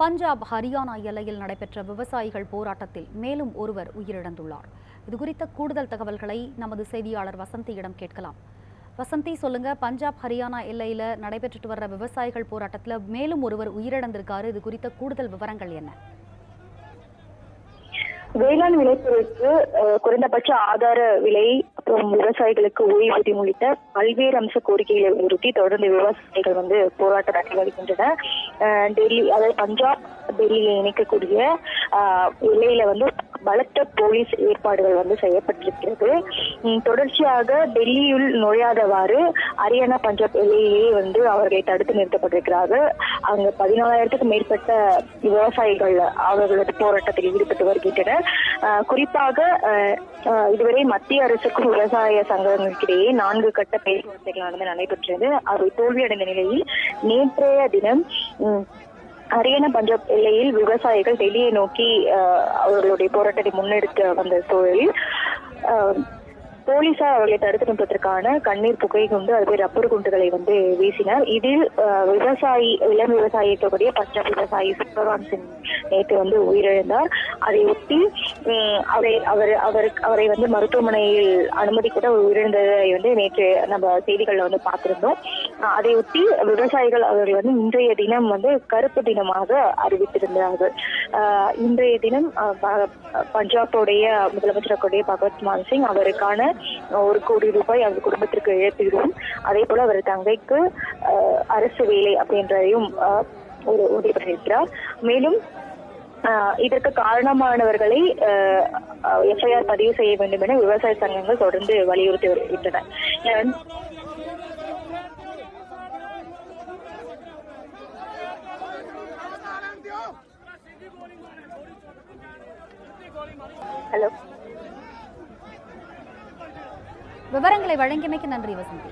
பஞ்சாப் ஹரியானா எல்லையில் நடைபெற்ற விவசாயிகள் போராட்டத்தில் மேலும் ஒருவர் உயிரிழந்துள்ளார். இது குறித்த கூடுதல் தகவல்களை நமது செய்தியாளர் வசந்தியிடம் கேட்கலாம். வசந்தி சொல்லுங்க. பஞ்சாப் ஹரியானா எல்லையில நடைபெற்றுட்டு வர்ற விவசாயிகள் போராட்டத்துல மேலும் ஒருவர் உயிரிழந்திருக்காரு. இது குறித்த கூடுதல் விவரங்கள் என்ன? வேளாண் விளைபொருளுக்கு அஹ், குறைந்தபட்ச ஆதார விலை விவசாயிகளுக்கு ஓய்வூதியம் உள்ளிட்ட பல்வேறு அம்ச கோரிக்கைகளை வலியுறுத்தி தொடர்ந்து விவசாயிகள் வந்து போராட்டம் நடத்தி வருகின்றன அஹ், டெல்லி அதாவது பஞ்சாப் டெல்லியை இணைக்கக்கூடிய எல்லையில வந்து பலத்த போலீஸ் ஏற்பாடுகள் வந்து செய்யப்பட்டிருக்கிறது. தொடர்ச்சியாக டெல்லியுள் நுழையாதவாறு ஹரியானா பஞ்சாப் எல்லையிலேயே வந்து அவர்களை தடுத்து நிறுத்தப்பட்டிருக்கிறார்கள் அங்க பதினாலாயிரத்துக்கும் மேற்பட்ட விவசாயிகள் அவர்களது போராட்டத்தில் ஈடுபட்டு வருகின்றனர். குறிப்பாக அஹ், இதுவரை மத்திய அரசுக்கும் விவசாய சங்கங்களுக்கிடையே நான்கு கட்ட பேச்சுவார்த்தைகள் நடந்து நடைபெற்றது. அவை தோல்வியடைந்த நிலையில் நேற்றைய தினம் ஹரியானா பஞ்சாப் எல்லையில் விவசாயிகள் டெல்லியை நோக்கி அவர்களுடைய போராட்டத்தை முன்னெடுக்க வந்த சூழலில் போலீசார் அவர்களை தடுத்து நிற்பதற்கான கண்ணீர் புகை குண்டு அது பேர் ரப்பர் குண்டுகளை வந்து வீசினார். இதில் விவசாயி இளம் விவசாயி இருக்கக்கூடிய பஞ்சாப் விவசாயி சுப்ரகாந்த் சிங் நேற்று வந்து உயிரிழந்தார். அதை ஒட்டி அவரை அவர் அவர் அவரை வந்து மருத்துவமனையில் அனுமதி கூட உயிரிழந்ததை வந்து நேற்று நம்ம செய்திகள்ல வந்து பார்த்திருந்தோம். அதையொட்டி அதை ஒட்டி விவசாயிகள் அவர்கள் வந்து இன்றைய தினம் வந்து கருப்பு தினமாக அறிவித்திருந்தார்கள். இன்றைய தினம் அஹ், ப- பஞ்சாபோடைய முதலமைச்சருடைய பகவத் மான் சிங் அவருக்கான ஒரு கோடி ரூபாய் அவர் குடும்பத்திற்கு இழப்பீடும் அதே போல அவர் தங்கைக்கு அரசு வேலை அப்படின்றதையும் அஹ், ஒரு பண்ணியிருக்கிறார் மேலும் இதற்கு காரணமானவர்களை எஃப்ஐஆர் பதிவு செய்ய வேண்டும் என விவசாய சங்கங்கள் தொடர்ந்து வலியுறுத்தி வருகின்றன ஹலோ. விவரங்களை வழங்கியமைக்கு நன்றி வசந்தி.